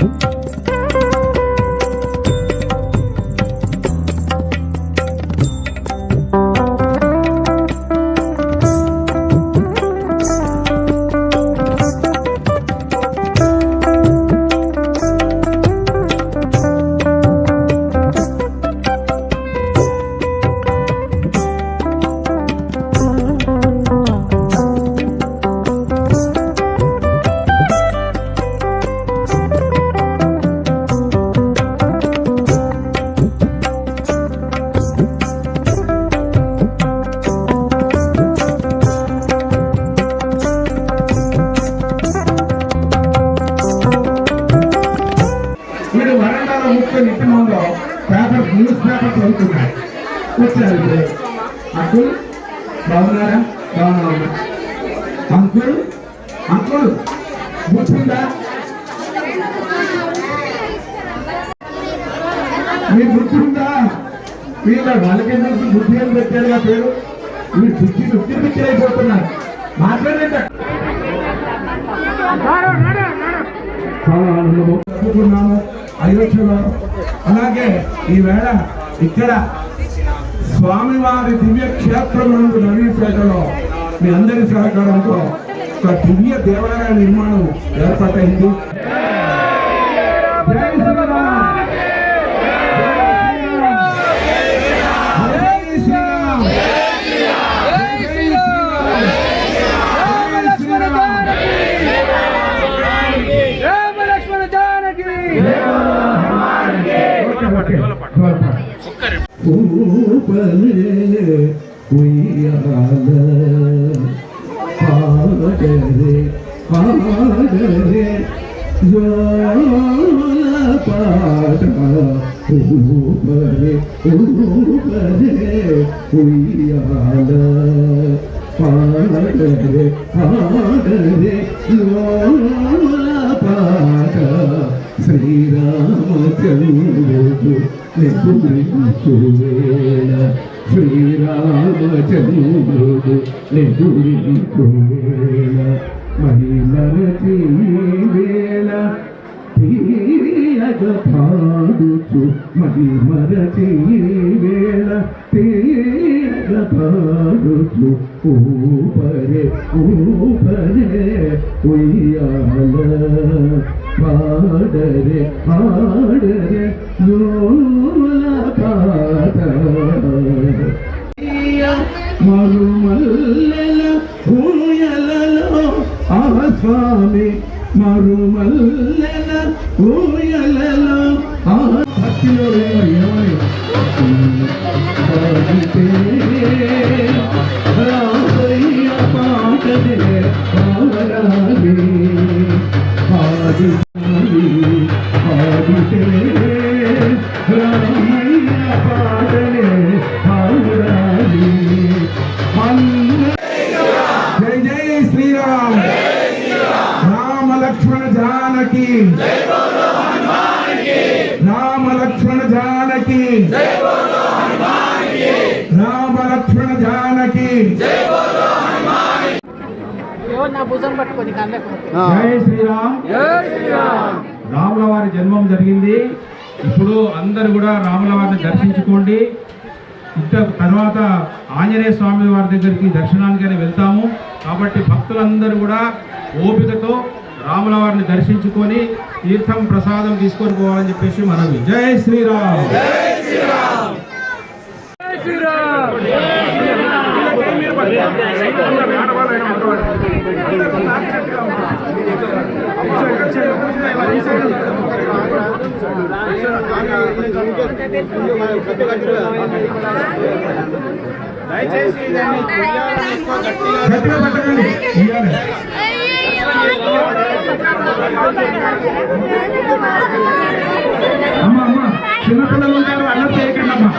tempo. ముందు paper news paper చదువుతున్నాడు వచ్చారు ఇప్పుడు. అంకుల్ బాగున్నారా? బాగున్నా అంకుల్ అంకుల్ గుర్తుందా మీకు గుర్తుందా వీళ్ళ వాళ్ళకి ఎందుకు బుద్ధి అని పెట్టారుగా పేరు? వీళ్ళు బుద్ధి బుద్ధి పిచ్చి అయిపోతున్నారు. మాట్లాడండి. చాలా ఆనందము అయోధ్యలో. అలాగే ఈవేళ ఇక్కడ స్వామివారి దివ్య క్షేత్రమునందు నవీపేటలో మీ అందరి సహకారంతో ఒక దివ్య దేవాలయ నిర్మాణం ఏర్పాటైంది. ఊపలే ఉయ్యాల పాడరే పాడరే జోల పాట ఊపలే శ్రీరామచంద్రుడు నెదురించువేళ శ్రీరామచంద్రుడు నెదురించువేళ మహిళకి వేళ పాడుచు. మరి మరచి వేళ తీయగ పాడుచు. ఊపరే ఊపరే ఉయ్యాల పాడరే పాడరే లోల పాట. మరుమల్లెల ఊయలలో ఆ స్వామి మరుమల్లెల ఊయలలో ఆ భక్తిలో జానకి. రామ లక్ష్మణ జానకి. కళ్ళకపోతే జై శ్రీరామ్. జై శ్రీరామ్. రాముల వారి జన్మం జరిగింది. ఇప్పుడు అందరు కూడా రాముల వారిని దర్శించుకోండి. ఇంత తర్వాత ఆంజనేయ స్వామి వారి దగ్గరికి దర్శనానికని వెళ్తాము. కాబట్టి భక్తులందరూ కూడా ఓపికతో రాముల వారిని దర్శించుకొని తీర్థం ప్రసాదం తీసుకొని పోవాలని చెప్పేసి మనవి. జై శ్రీరామ్. జై శ్రీరామ్. గట్టిగా. అమ్మ అమ్మ చిన్నపిల్లలు ఉంటారు అల్లరి చేయకండి అమ్మా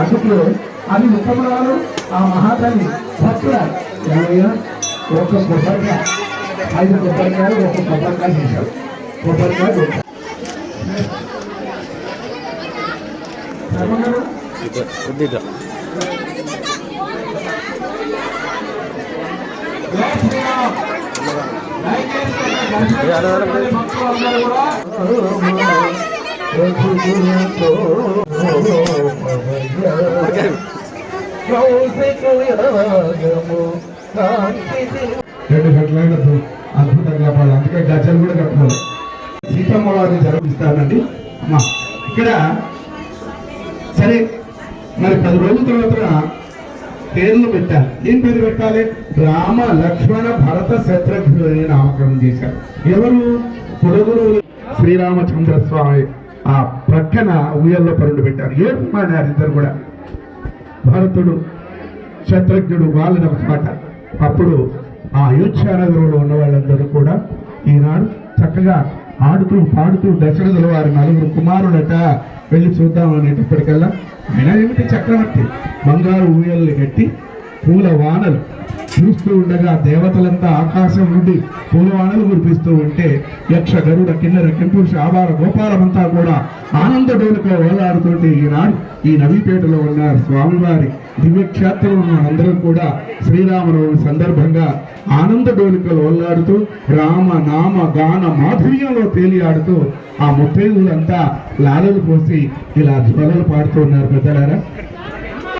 అటుకులు అది ముఖమురాలు ఆ మహాతల్లి భక్తుల ఏమయ్యా ఒక కొబ్బరికాయ ఐదు కొబ్బరికాయలు ఒక కొబ్బరికాయ చేశారు కొబ్బరికాయ కొట్టారు. శర్మగారు, జై శ్రీరామ్. దయచేసి భక్తులందరూ కూడా రెండు గంటలైన అద్భుతంగా పాడు అందుకే గజలు కూడా కట్టుకోవాలి. సీతమ్మవారిని జరిపిస్తానండి అమ్మా ఇక్కడ సరే మరి పది రోజుల తర్వాత పేర్లు పెట్టాలి. ఏం పేరు పెట్టాలి? రామ లక్ష్మణ భరత శత్రుఘ్నుడు నామకరణం చేశారు. ఎవరు? పొడుగురు శ్రీరామచంద్ర స్వామి ఆ ప్రక్కన ఉయ్యల్లో పరుడు పెట్టారు. ఏం మాడారు ఇద్దరు కూడా? భరతుడు శత్రుఘ్నుడు వాళ్ళని ఒక మాట అప్పుడు ఆ అయోధ్య నగరంలో ఉన్న వాళ్ళందరూ కూడా ఈనాడు చక్కగా ఆడుతూ పాడుతూ దశరథుల వారి నలుగురు కుమారుడట వెళ్ళి చూద్దాం అనేటప్పటికల్లా ఆయన ఏమిటి చక్రవర్తి? బంగారు ఊయల్ని కట్టి పూల వానలు చూస్తూ ఉండగా దేవతలంతా ఆకాశం నుండి పూలవానలు కురిపిస్తూ ఉంటే యక్ష గరుడ కిన్నెర కింపురుష ఆవార గోపాలమంతా కూడా ఆనంద డోలుతో ఓలాడుతుంటే ఈనాడు ఈ నవీపేటలో ఉన్న స్వామివారి దివ్యక్షేత్రంలో ఉన్న అందరూ కూడా శ్రీరామనవమి సందర్భంగా ఆనంద డోలికలు ఒల్లాడుతూ రామ నామ గాన మాధుర్యంలో తేలియాడుతూ ఆ ముత్తైదులంతా లాలలు పోసి ఇలా జ్వలలు పాడుతూ ఉన్నారు పెద్దలారా.